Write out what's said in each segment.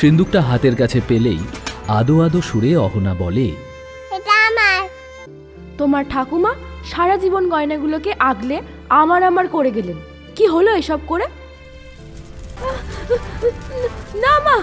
সিন্দুকটা হাতের কাছে পেলেই আদো আদো সুরে অহনা বলে এটা আমার। তোমার ঠাকুমা সারা জীবন গয়নাগুলোকে আগলে আমার আমার করে গেলেন। কি হলো এসব করে? না মা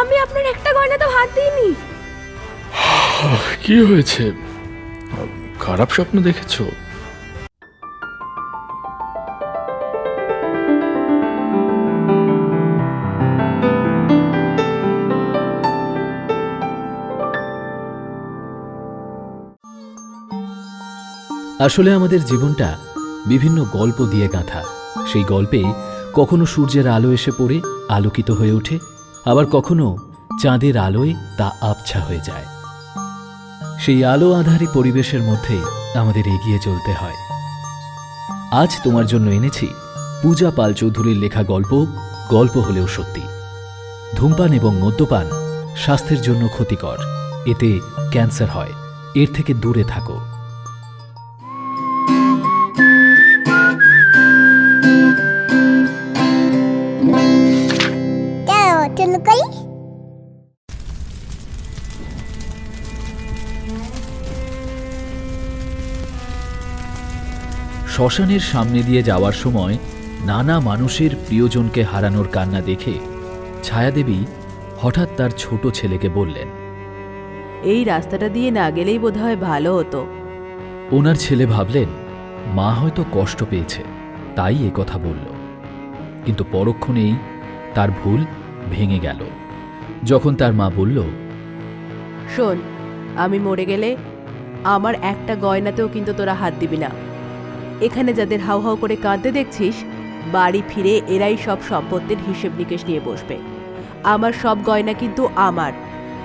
আমি আপনার একটা গয়না তো হাত দিইনি। কি হয়েছে? খারাপ স্বপ্ন দেখেছ? আসলে আমাদের জীবনটা বিভিন্ন গল্প দিয়ে গাঁথা। সেই গল্পে কখনো সূর্যের আলো এসে পড়ে, আলোকিত হয়ে ওঠে, আবার কখনো চাঁদের আলোয় তা আবছা হয়ে যায়। সেই আলো আধারী পরিবেশের মধ্যে আমাদের এগিয়ে চলতে হয়। আজ তোমার জন্য এনেছি পূজা পাল চৌধুরীর লেখা গল্প গল্প হলেও সত্যি। ধূমপান এবং মদ্যপান স্বাস্থ্যের জন্য ক্ষতিকর, এতে ক্যান্সার হয়, এর থেকে দূরে থাকো। শ্মশানের সামনে দিয়ে যাওয়ার সময় নানা মানুষের প্রিয়জনকে হারানোর কান্না দেখে ছায়াদেবী হঠাৎ তার ছোট ছেলেকে বললেন এই রাস্তাটা দিয়ে না গেলেই বোধহয় ভালো হতো। ওনার ছেলে ভাবলেন মা হয়তো কষ্ট পেয়েছে। তাই এ কথা বলল। কিন্তু পরক্ষণেই তার ভুল ভেঙে গেল। যখন তার মা বলল শোন আমি মরে গেলে আমার একটা গয়নাতেও কিন্তু তোরা হাত দিবি না। এখানে যাদের হাউ হাউ করে কাঁদতে দেখছিস, বাড়ি ফিরে এরাই সব সম্পত্তির হিসেব নিকেশ নিয়ে বসবে। আমার সব গয়না কিন্তু আমার।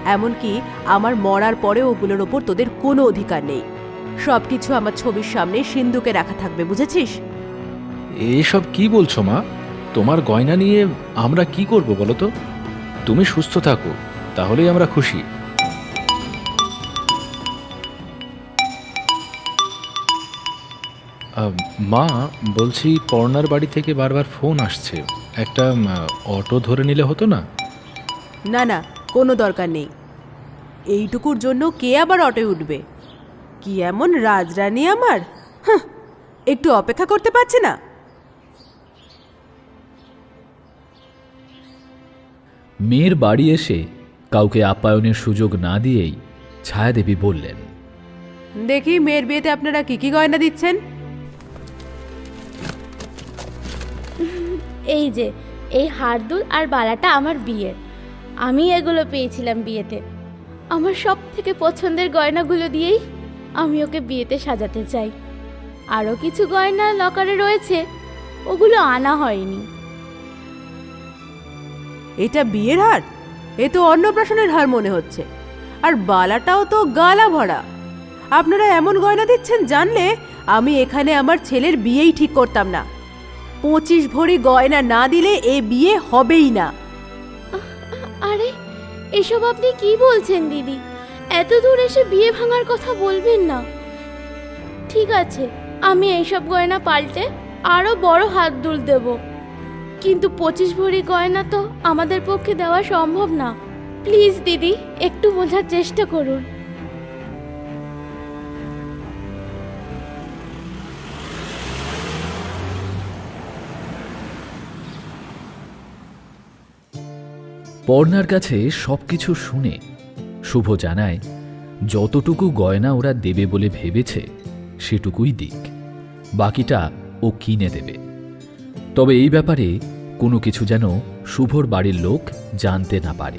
এমনকি আমার মরার পরে ওগুলোর ওপর তোদের কোনো অধিকার নেই। সব কিছু আমার ছবির সামনে সিন্ধুকে রাখা থাকবে, বুঝেছিস? এইসব কি বলছো মা? তোমার গয়না নিয়ে আমরা কি করব বলো তো? তুমি সুস্থ থাকো, তাহলেই আমরা খুশি। মা বলছি পর্ণার বাড়ি থেকে বারবার ফোন আসছে। একটা অটো ধরে নিলে হতো না? না না কোনো দরকার নেই। এইটুকুর জন্য কে আবার অটোয় উঠবে? কি এমন রাজরানী আমার? একটু অপেক্ষা করতে পারছে না? মেয়ের বাড়ি এসে কাউকে আপ্যায়নের সুযোগ না দিয়েই ছায়াদেবী বললেন দেখি মেয়ের বিয়েতে আপনারা কি কি গয়না দিচ্ছেন? এই যে, এই হারদুল আর বালাটা আমার বিয়ের। আমি এগুলো পেয়েছিলাম বিয়েতে। আমার সব থেকে পছন্দের গয়নাগুলো দিয়েই আমি ওকে বিয়েতে সাজাতে চাই। আরও কিছু গয়না লকারে রয়েছে, ওগুলো আনা হয়নি। এটা বিয়ের হার? এ তো অন্নপ্রাশনের হার মনে হচ্ছে। আর বালাটাও তো গালা ভরা। আপনারা এমন গয়না দিচ্ছেন জানলে আমি এখানে আমার ছেলের বিয়েই ঠিক করতাম না। পঁচিশ ভরি গয়না না দিলে এ বিয়ে হবেই না। আরে, এসব আপনি কি বলছেন, দিদি? এত দূর এসে বিয়ে ভাঙার কথা বলবেন না। ঠিক আছে, আমি এইসব গয়না পাল্টে আরও বড় হাত দুল দেব। কিন্তু পঁচিশ ভরি গয়না তো আমাদের পক্ষে দেওয়া সম্ভব না। প্লিজ, দিদি, একটু বোঝার চেষ্টা করুন। পর্ণার কাছে সবকিছু শুনে শুভ জানায়, যতটুকু গয়না ওরা দেবে বলে ভেবেছে, সেটুকুই দিক। বাকিটা ও কিনে দেবে। তবে এই ব্যাপারে কোনো কিছু যেন শুভর বাড়ির লোক জানতে না পারে।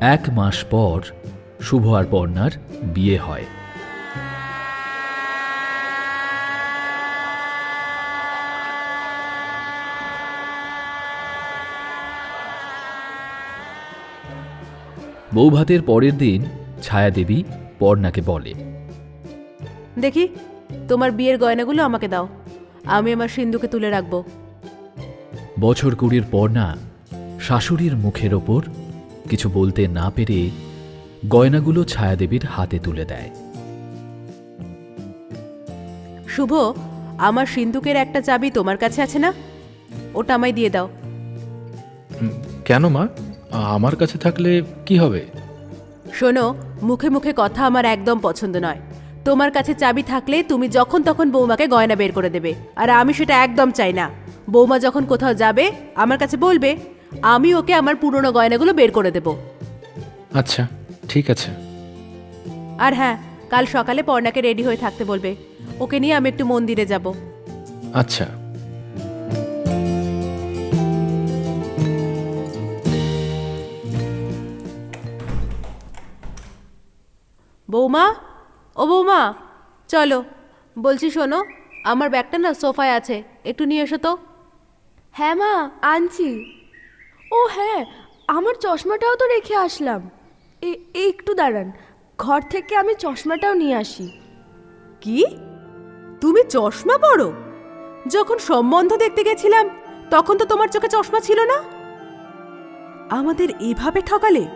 এক মাস পর শুভ আর পর্ণার বিয়ে হয়। বৌভাতের পরের দিন ছায়াদেবী পর্ণাকে বলে দেখি তোমার বিয়ের গয়নাগুলো আমাকে দাও আমি আমার সিন্ধুকে তুলে রাখব। বছর কুড়ির পর্ণা শাশুড়ির মুখের ওপর কিছু বলতে না পেরে গয়নাগুলো ছায়াদেবীর হাতে তুলে দেয়। শুভ আমার সিন্ধুকের একটা চাবি তোমার কাছে আছে না? ওটা আমায় দিয়ে দাও। কেন মা? আমার কাছে থাকলে কি হবে? শোনো মুখে মুখে কথা আমার একদম পছন্দ নয়। তোমার কাছে চাবি থাকলে তুমি যখন তখন বৌমাকে গয়না বের করে দেবে আর আমি সেটা একদম চাই না। বৌমা যখন কোথাও যাবে আমার কাছে বলবে আমি ওকে আমার পুরনো গয়নাগুলো বের করে দেব। আচ্ছা ঠিক আছে। আর হ্যাঁ কাল সকালে পর্ণাকে রেডি হয়ে থাকতে বলবে ওকে নিয়ে আমি একটু মন্দিরে যাব। আচ্ছা। বৌমা? ও বৌমা চলো। বলছি শোনো আমার ব্যাগটা না সোফায় আছে একটু নিয়ে এসো তো। হ্যাঁ মা আনছি। ও হ্যাঁ আমার চশমাটাও তো রেখে আসলাম। এ- একটু দাঁড়ান ঘর থেকে আমি চশমাটাও নিয়ে আসি। কি? তুমি চশমা পরো? যখন সম্বন্ধ দেখতে গেছিলাম তখন তো তোমার চোখে চশমা ছিল না? আমাদের এভাবে ঠকালে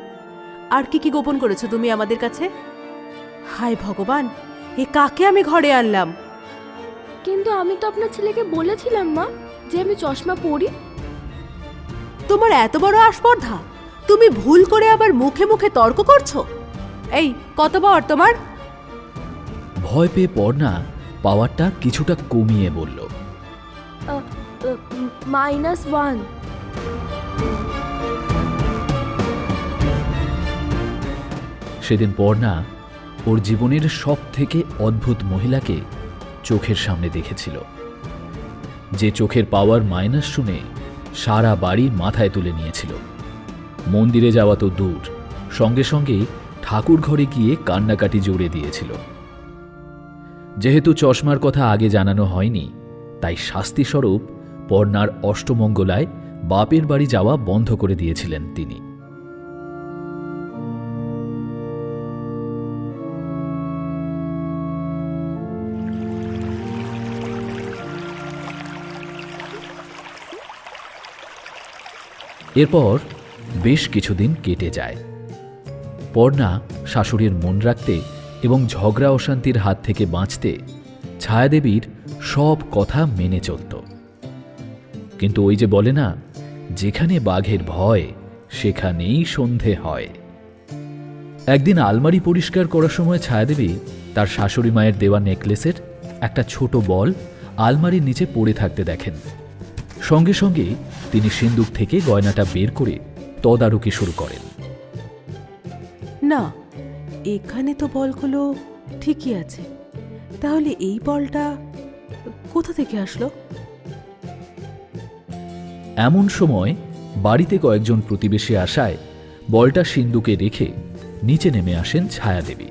আর কি কি গোপন করেছ তুমি আমাদের কাছে? হায় ভগবান এ কাকে আমি ঘরে আনলাম? কিন্তু আমি তো আপনার ছেলেকে বলেছিলাম মা যে আমি চশমা পরি। তোমার এত বড় আস্পর্ধা তুমি ভুল করে আবার মুখে মুখে তর্ক করছ? এই কত পাওয়ার তোমার? ভয় পেয়ে পর্ণা পাওয়ারটা কিছুটা কমিয়ে বলল। মাইনাস ওয়ান সেদিন পর্ণা ওর জীবনের সব থেকে অদ্ভুত মহিলাকে চোখের সামনে দেখেছিল। যে চোখের পাওয়ার মাইনাস শুনে সারা বাড়ি মাথায় তুলে নিয়েছিল। মন্দিরে যাওয়া তো দূর, সঙ্গে সঙ্গে ঠাকুর ঘরে গিয়ে কান্নাকাটি জুড়ে দিয়েছিল। যেহেতু চশমার কথা আগে জানানো হয়নি, তাই শাস্তিস্বরূপ পর্নার অষ্টমঙ্গলায় বাপের বাড়ি যাওয়া বন্ধ করে দিয়েছিলেন তিনি। এরপর বেশ কিছুদিন কেটে যায়। পর্ণা শাশুড়ির মন রাখতে এবং ঝগড়া অশান্তির হাত থেকে বাঁচতে ছায়াদেবীর সব কথা মেনে চলত। কিন্তু ওই যে বলে না, যেখানে বাঘের ভয়, সেখানেই সন্ধে হয়। একদিন আলমারি পরিষ্কার করার সময় ছায়াদেবী তার শাশুড়ি মায়ের দেওয়া নেকলেসের একটা ছোট বল আলমারির নিচে পড়ে থাকতে দেখেন। সঙ্গে সঙ্গে তিনি সিন্দুক থেকে গয়নাটা বের করে তদারকি শুরু করেন। না এখানে তো বলগুলো ঠিকই আছে। তাহলে এই বলটা কোথা থেকে আসলো? এমন সময় বাড়িতে কয়েকজন প্রতিবেশী আসায় বলটা সিন্দুকে রেখে নিচে নেমে আসেন ছায়াদেবী।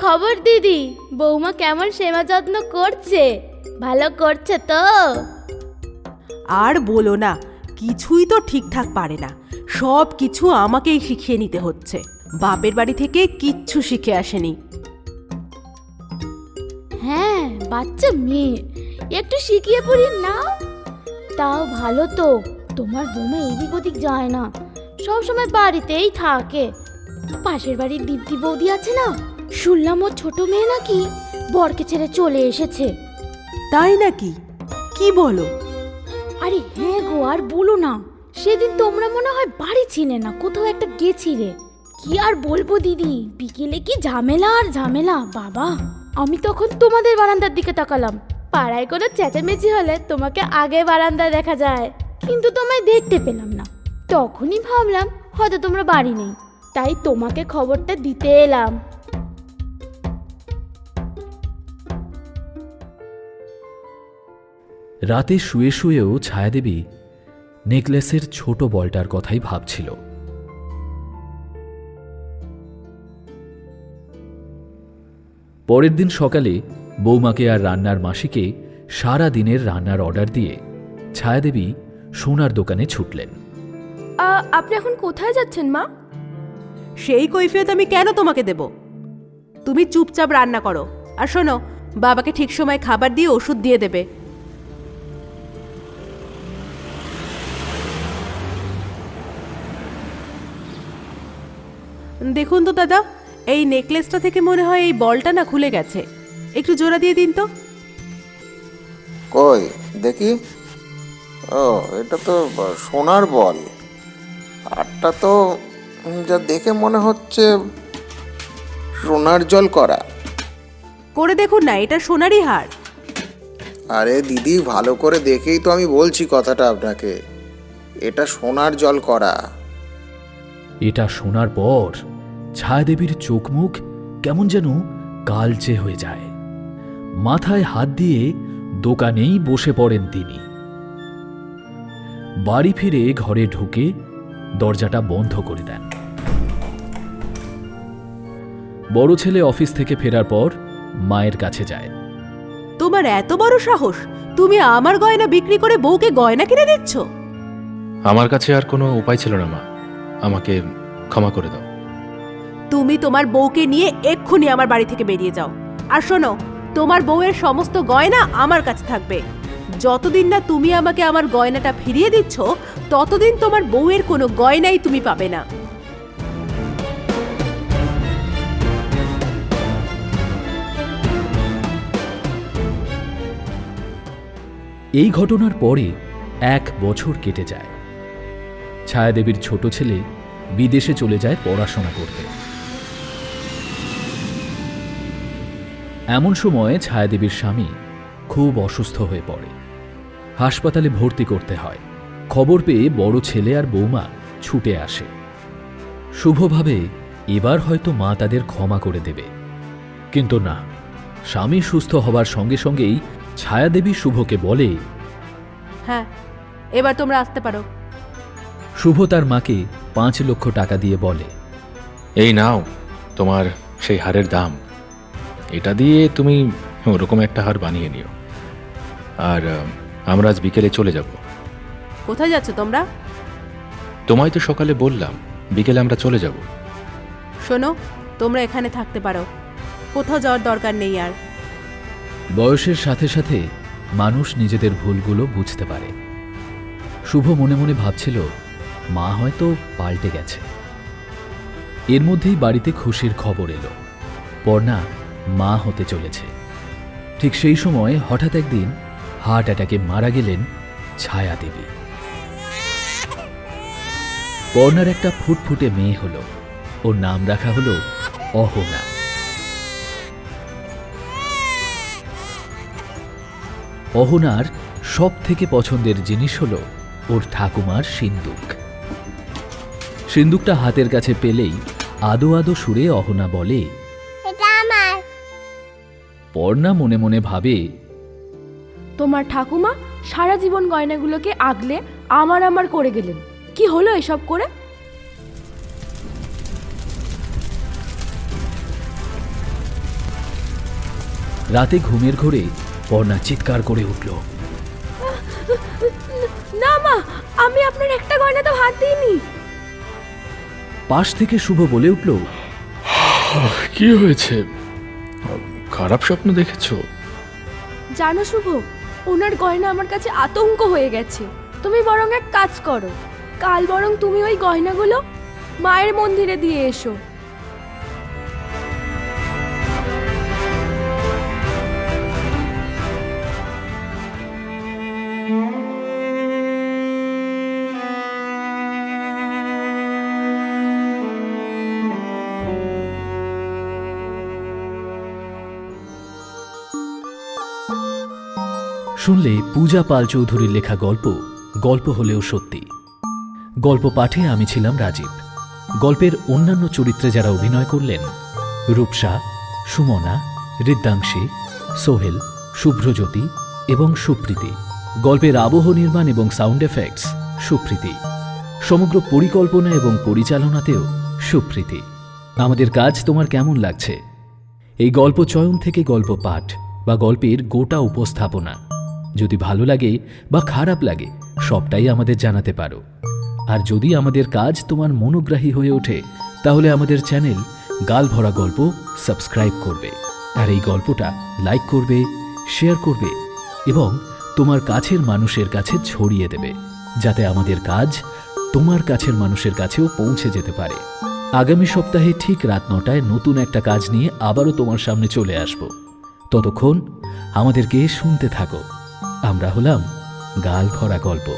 খবর দিদি? বৌমা কেমন সেবা যত্ন করছে? ভালো করছে তো? আর বলো না কিছুই তো ঠিকঠাক পারে না। সব কিছু আমাকেই শিখিয়ে নিতে হচ্ছে। বাপের বাড়ি থেকে কিচ্ছু শিখে আসেনি। হ্যাঁ বাচ্চা মেয়ে। একটু শিখিয়ে পড়ি নাও তাও ভালো তো তোমার বৌমা এদিক ওদিক যায় না। সবসময় বাড়িতেই থাকে। পাশের বাড়ির দীপ্তি বৌদি আছে না? শুনলাম ওর ছোট মেয়ে নাকি বরকে ছেড়ে চলে এসেছে। তাই নাকি? কি বলো? আরে হ্যাঁ গো আর বলো না। সেদিন তোমরা মনে হয় বাড়ি ছিলে না কোথাও একটা গেছিলে। কি আর বলব দিদি বিকেলে কি ঝামেলা আর ঝামেলা বাবা। আমি তখন তোমাদের বারান্দার দিকে তাকালাম। পাড়ায় কোনো চেঁচামেচি হলে তোমাকে আগে বারান্দায় দেখা যায় কিন্তু তোমায় দেখতে পেলাম না। তখনই ভাবলাম হয়তো তোমরা বাড়ি নেই তাই তোমাকে খবরটা দিতে এলাম। রাতে শুয়ে শুয়েও ছায়াদেবী নেকলেসের ছোট বলটার কথাই ভাবছিল। পরের দিন সকালে বৌমাকে আর রান্নার মাসিকে সারা দিনের রান্নার অর্ডার দিয়ে ছায়াদেবী সোনার দোকানে ছুটলেন। আপনি এখন কোথায় যাচ্ছেন মা? সেই কৈফিয়ত আমি কেন তোমাকে দেব? তুমি চুপচাপ রান্না করো। আর শোনো বাবাকে ঠিক সময় খাবার দিয়ে ওষুধ দিয়ে দেবে। দেখুন তো দাদা এই নেকলেসটা থেকে মনে হয় এই বলটা না খুলে গেছে। একটু জোড়া দিয়ে দিন তো। কই দেখি। ও এটা তো সোনার বল। আটটা তো যা দেখে মনে হচ্ছে সোনার জল করা। করে দেখুন না এটা সোনারই হার। আরে দিদি ভালো করে দেখেই তো আমি বলছি কথাটা আপনাকে। এটা সোনার জল করা। এটা সোনার পর ছায়াদেবীর চোখ মুখ কেমন যেন কালচে হয়ে যায়। মাথায় হাত দিয়ে দোকানেই বসে পড়েন তিনি। বাড়ি ফিরে ঘরে ঢুকে দরজাটা বন্ধ করে দেন। বড় ছেলে অফিস থেকে ফেরার পর মায়ের কাছে যায়। তোমার এত বড় সাহস তুমি আমার গয়না বিক্রি করে বউকে গয়না কিনে দিচ্ছ? আমার কাছে আর কোনো উপায় ছিল না মা। আমাকে ক্ষমা করে দাও। তুমি তোমার বউকে নিয়ে এক্ষুনি আমার বাড়ি থেকে বেরিয়ে যাও। আর শোনো, তোমার বউয়ের সমস্ত গয়না আমার কাছে থাকবে। যতদিন না তুমি আমাকে আমার গয়নাটা ফিরিয়ে দিচ্ছ, ততদিন তোমার বউয়ের কোনো গয়নাই তুমি পাবে না। এই ঘটনার পরে এক বছর কেটে যায়। ছায়াদেবীর ছোট ছেলে বিদেশে চলে যায় পড়াশোনা করতে। এমন সময় ছায়াদেবীর স্বামী খুব অসুস্থ হয়ে পড়ে। হাসপাতালে ভর্তি করতে হয়। খবর পেয়ে বড় ছেলে আর বৌমা ছুটে আসে। শুভভাবে এবার হয়তো মা তাদের ক্ষমা করে দেবে। কিন্তু না স্বামী সুস্থ হবার সঙ্গে সঙ্গেই ছায়াদেবী শুভকে বলে হ্যাঁ এবার তোমরা আসতে পারো। শুভ তার মাকে পাঁচ লক্ষ টাকা দিয়ে বলে এই নাও তোমার সেই হারের দাম। এটা দিয়ে তুমি ওরকম একটা হার বানিয়ে নিও। আর আমরা আজ বিকেলে চলে যাব। কোথায় যাচ্ছ তোমরা? তোমায় তো সকালে বললাম বিকেলে আমরা চলে যাব। শোনো তোমরা এখানে থাকতে পারো। কোথাও যাওয়ার দরকার নেই আর। বয়সের সাথে সাথে মানুষ নিজেদের ভুলগুলো বুঝতে পারে। শুভ মনে মনে ভাবছিল মা হয়তো পাল্টে গেছে। এর মধ্যেই বাড়িতে খুশির খবর এলো। পর্ণা মা হতে চলেছে। ঠিক সেই সময় হঠাৎ একদিন হার্ট অ্যাটাকে মারা গেলেন ছায়া দেবী পর্ণার একটা ফুটফুটে মেয়ে হলো। ওর নাম রাখা হলো অহনা। অহনার সব থেকে পছন্দের জিনিস হলো ওর ঠাকুমার সিন্দুক। সিন্দুকটা হাতের কাছে পেলেই আদো আদো সুরে অহনা বলে পর্ণা মনে মনে ভাবে তোমার ঠাকুমা সারা জীবন গয়নাগুলোকে আগলে আমার আমার করে গেলেন। কি হলো এসব করে? রাতে ঘুমের ঘোরে পর্ণা চিৎকার করে উঠল। না মা আমি আপনার একটা গয়না তো হাত দিইনি। পাশ থেকে শুভ বলে উঠল কি হয়েছে? খারাপ স্বপ্ন দেখেছ? জানো শুভ, ওনার গয়না আমার কাছে আতঙ্ক হয়ে গেছে। তুমি বরং এক কাজ করো। কাল বরং তুমি ওই গয়নাগুলো মায়ের মন্দিরে দিয়ে এসো। শুনলে পূজা পাল চৌধুরীর লেখা গল্প গল্প হলেও সত্যি। গল্প পাঠে আমি ছিলাম রাজীব। গল্পের অন্যান্য চরিত্রে যারা অভিনয় করলেন, রূপসা, সুমনা, ঋদ্ধাংশী, সোহেল, শুভ্রজ্যোতি এবং সুপ্রীতি। গল্পের আবহ নির্মাণ এবং সাউন্ড এফেক্টস সুপ্রীতি। সমগ্র পরিকল্পনা এবং পরিচালনাতেও সুপ্রীতি। আমাদের কাজ তোমার কেমন লাগছে? এই গল্প চয়ন থেকে গল্প পাঠ বা গল্পের গোটা উপস্থাপনা। যদি ভালো লাগে বা খারাপ লাগে, সবটাই আমাদের জানাতে পারো। আর যদি আমাদের কাজ তোমার মনোগ্রাহী হয়ে ওঠে, তাহলে আমাদের চ্যানেল গাল ভরা গল্প সাবস্ক্রাইব করবে। আর এই গল্পটা লাইক করবে, শেয়ার করবে এবং তোমার কাছের মানুষের কাছে ছড়িয়ে দেবে, যাতে আমাদের কাজ তোমার কাছের মানুষের কাছেও পৌঁছে যেতে পারে। আগামী সপ্তাহে ঠিক রাত নটায় নতুন একটা কাজ নিয়ে আবারও তোমার সামনে চলে আসব। ততক্ষণ আমাদেরকে শুনতে থাকো। আমরা হলাম গাল ভরা গল্প।